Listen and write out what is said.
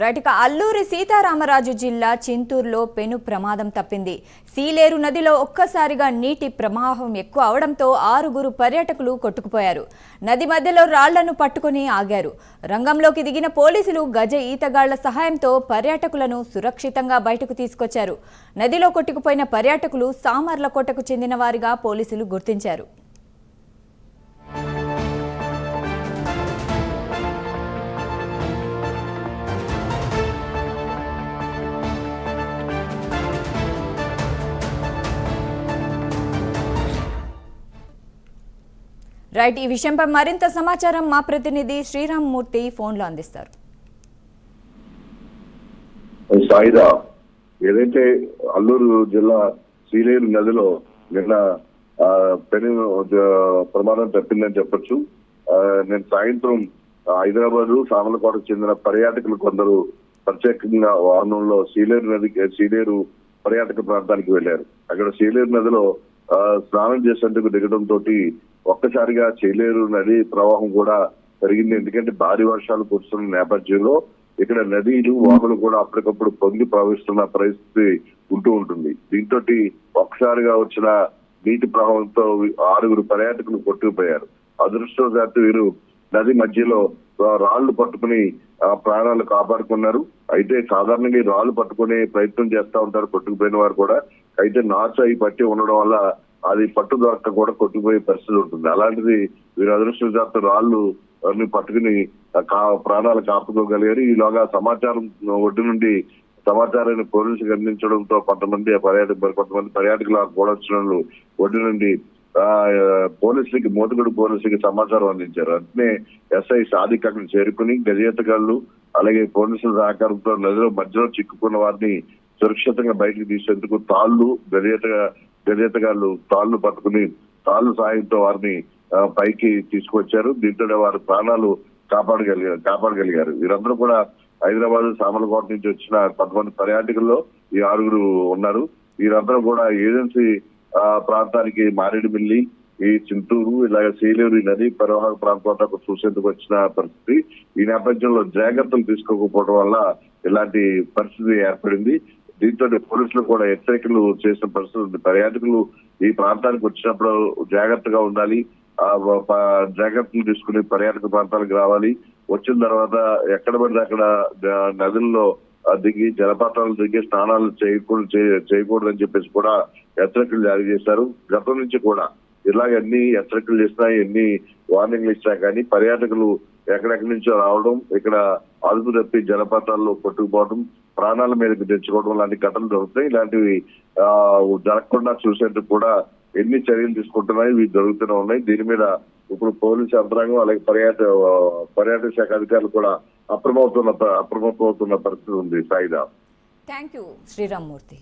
Right ఇక అల్లూరి సీతారామరాజు జిల్లా చింతూరులో పెను ప్రమాదం తప్పింది. సీలేరు నదిలో ఒక్కసారిగా నీటి ప్రవాహం ఎక్కువ అవడంతో ఆరుగురు పర్యాటకులు కొట్టుకుపోయారు. నది మధ్యలో రాళ్ళను పట్టుకుని ఆగారు. రంగంలోకి దిగిన పోలీసులు గజ ఈతగాళ్ళ సహాయంతో పర్యాటకులను సురక్షితంగా బయటకు తీసుకొచ్చారు. నదిలో కొట్టుకుపోయిన పర్యాటకులు సామర్లకోటకు చెందిన వారిగా పోలీసులు గుర్తించారు. రైట్ ఈ విషయంపై మరింత సమాచారం మా ప్రతినిధి శ్రీరామ్మూర్తి ఫోన్లో అందిస్తారు. సాయిదా. ఏదైతే అల్లూరు జిల్లా శ్రీలేరు నదిలో నిన్న పెను ప్రమాదం తప్పిందని చెప్పొచ్చు. నేను సాయంత్రం హైదరాబాద్ సామలకోటకు చెందిన పర్యాటకులు కొందరు ప్రత్యేకంగా వాహనంలో శ్రీలేరు నది శ్రీలేరు పర్యాటక ప్రాంతానికి వెళ్ళారు అక్కడ శ్రీలేరు నదిలో స్నానం చేసేందుకు దిగడం తోటి ఒక్కసారిగా చేయలేరు నది ప్రవాహం కూడా పెరిగింది. ఎందుకంటే భారీ వర్షాలు కురుస్తున్న నేపథ్యంలో ఇక్కడ నదీలు వాగులు కూడా అప్పటికప్పుడు పొంగి ప్రవహిస్తున్న పరిస్థితి ఉంటూ ఉంటుంది. దీంతో ఒక్కసారిగా వచ్చిన నీటి ప్రవాహంతో ఆరుగురు పర్యాటకులు కొట్టుకుపోయారు. అదృష్టవశాత్తు వీరు నది మధ్యలో రాళ్ళు పట్టుకుని ప్రాణాలు కాపాడుకున్నారు. అయితే సాధారణంగా ఈ రాళ్ళు పట్టుకునే ప్రయత్నం చేస్తా ఉంటారు. కొట్టుకుపోయిన వారు కూడా. అయితే నాచు అయి పట్టి ఉండడం వల్ల అది పట్టు దొరక్క కూడా కొట్టిపోయే పరిస్థితి ఉంటుంది. అలాంటిది వీరు అదృష్టవశాత్తు రాళ్ళు అన్ని పట్టుకుని కా- ప్రాణాలు కాపుకోగలిగారు. ఈలోగా సమాచారం ఒడ్డు నుండి సమాచారాన్ని పోలీసులకు అందించడంతో కొంతమంది పర్యాటక కొంతమంది పర్యాటకులు కూడా వచ్చిన ఒడ్డు నుండి పోలీసులకి మోతుగుడు పోలీసులకి సమాచారం అందించారు. అంటే ఎస్ఐ సాదిక్ అక్కడ చేరుకుని గజేతగాళ్ళు అలాగే పోలీసుల సహకారంతో నదిలో మధ్యలో చిక్కుకున్న వారిని సురక్షితంగా బయటకు తీసేందుకు తాళ్ళు గజేత గజేతగాళ్ళు తాళ్ళు పట్టుకుని తాళ్ళు సాయంతో వారిని పైకి తీసుకొచ్చారు. దీంతో వారి ప్రాణాలు కాపాడగలిగారు కాపాడగలిగారు. వీరందరూ కూడా హైదరాబాద్ సామలకోట నుంచి వచ్చిన కొంతమంది పర్యాటకుల్లో ఈ ఆరుగురు ఉన్నారు. వీరందరూ కూడా ఏజెన్సీ ప్రాంతానికి మారేడుమిల్లి ఈ చింతూరు ఇలాగ సీలేరు నది పరివాహక ప్రాంతాలకు చూసేందుకు వచ్చిన పరిస్థితి. ఈ నేపథ్యంలో జాగ్రత్తలు తీసుకోకపోవడం వల్ల ఇలాంటి పరిస్థితి ఏర్పడింది. దీంతో పోలీసులు కూడా హెచ్చరికలు చేసిన పరిస్థితి ఉంది. పర్యాటకులు ఈ ప్రాంతానికి వచ్చినప్పుడు జాగ్రత్తగా ఉండాలి. ఆ జాగ్రత్తలు తీసుకుని పర్యాటక ప్రాంతాలకు రావాలి. వచ్చిన తర్వాత ఎక్కడ పడితే అక్కడ నదుల్లో దిగి జలపాతాలు దిగి స్నానాలు చేయకూడదు చేయకూడదని చెప్పేసి కూడా హెచ్చరికలు జారీ చేశారు. గతం నుంచి కూడా ఇలాగ ఎన్ని హెచ్చరికలు చేసినా ఎన్ని వార్నింగ్లు ఇచ్చినా కానీ పర్యాటకులు ఎక్కడెక్కడి నుంచో రావడం ఇక్కడ అదుపు తప్పి జలపాతాల్లో కొట్టుకుపోవడం ప్రాణాల మీదకి తెచ్చుకోవడం లాంటి ఘటనలు జరుగుతాయి. ఇలాంటివి ఆ, జరగకుండా చూసేందుకు కూడా ఎన్ని చర్యలు తీసుకుంటున్నాయి ఇవి జరుగుతూనే ఉన్నాయి. దీని మీద ఇప్పుడు పోలీసు యంత్రాంగం అలాగే పర్యాటక పర్యాటక శాఖ అధికారులు కూడా అప్రమత్తవుతున్న అప్రమత్తమవుతున్న పరిస్థితి ఉంది. Saida thank you Sriramamurthy